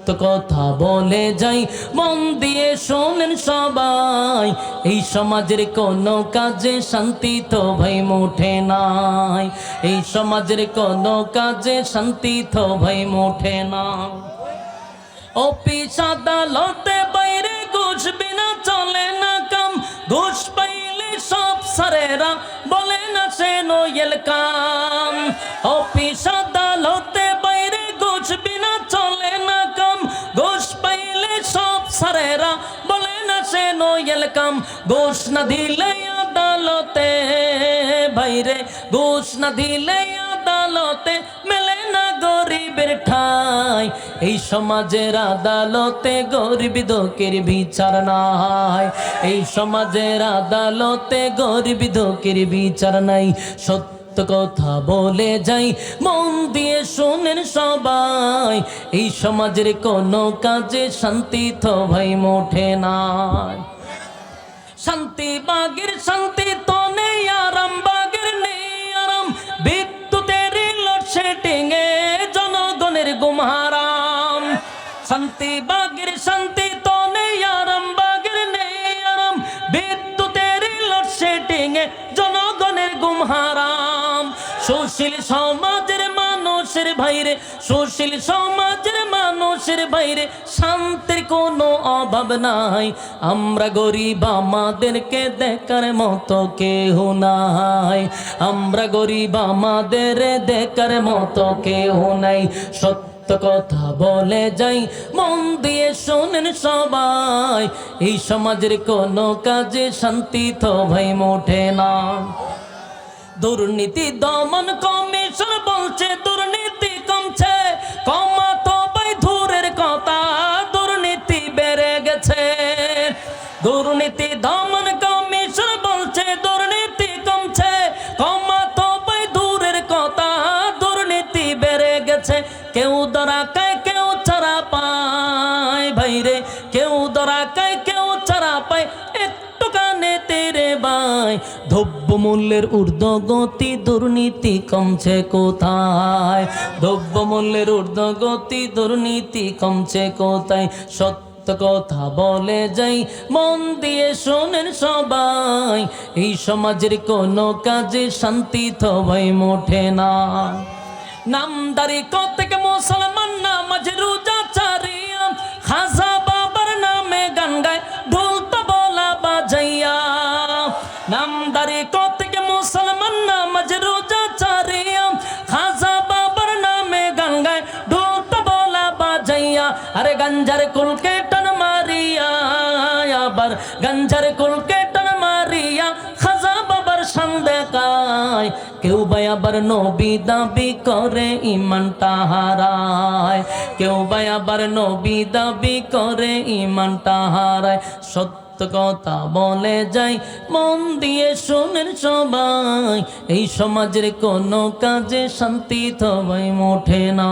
সত্য কথা বলে যাই, মন দিয়ে শোনেন সবাই। এই সমাজের কোনো কাজে শান্তি তো ভাই মোঠে নাই। এই সমাজের কোনো কাজে শান্তি তো ভাই মোঠে না অফিস আদালতে বাইরে ঘুষ বিনা চলে না কাম। ঘুষ পাইলে সব সারেরা বলে না সে নোয়েল কাম। অফিস আদালতে নোয়েল কাম, ঘুষ না দিলে আদালতে। বাইরে ঘুষ না দিলে আদালতে মেলে না গরিবের ঠাই। এই সমাজের আদালতে গরিব দুঃখের বিচার নাই। এই সমাজের আদালতে গরিব দুঃখের বিচার নাই। সত্য কথা বলে যাই, মন দিয়ে শোনেন সবাই। এই সমাজের কোনো কাজে শান্তি তো ভাই মোঠে নাই। শান্তি বাগের শান্তি তো নেই, আরাম বাগের নেই, আরাম। বিদ্যুতের লোডশেডিং এ জনগণের গুমহারাম শান্তি বাগের শান্তি তো নেই, আরাম বাগের নেই, আরাম। বিদ্যুতের লোডশেডিং এ জনগণের গুমহারাম সুশীল সমাজের মানুষের ভাইরে, সুশীল সমাজের মানুষের বাইরে শান্তির কোনো অভাব নাই। আমরা গরিব, আমাদেরকে দেখার মতো কেহ নাই। আমরা গরিব, আমাদের দেখার মতো কেহ নাই। সত্য কথা বলে যাই, মন দিয়ে শোনেন সবাই। এই সমাজের কোনো কাজে শান্তি তো ভাই মোঠে না। দুর্নীতি দমন কমিশন দুর্নীতি দমন কমিশন বলছে, দুর্নীতি কমছে। কমাতো ভাই, দূরের কথা, দুর্নীতি বেড়ে গেছে। কেউ ধরা কায় কেউ ছাড়া পায়। ভাইরে কেউ ধরা কায় কেউ ছাড়া পায়। একটু কানে তেরে বাই দ্রব্য মূল্যের ঊর্ধ্বগতি, দুর্নীতি কমছে কোথায়? দ্রব্য মূল্যের ঊর্ধ্বগতি, দুর্নীতি কমছে কোথায়? সত্য কথা বলে যাই, মন দিয়ে শোনেন সবাই। এই সমাজের কোনো কাজে শান্তি ভাই মোঠে না। নামদারি কত মুসলমান নামাজ রোজা গঞ্জার কুলকে টান মারিয়া, আবার গঞ্জার কুলকে টান মারিয়া, খাজা বাবার সন্দেকায় কেউ ভাই আবার নবী দাবি করে ইমানটা হারায় কেউ ভাই আবার নবী দাবি করে ইমানটা হারায় সত্য কথা বলে যাই, মন দিয়ে শোনেন সবাই। এই সমাজের কোনো কাজে শান্তি ভাই মোঠে না।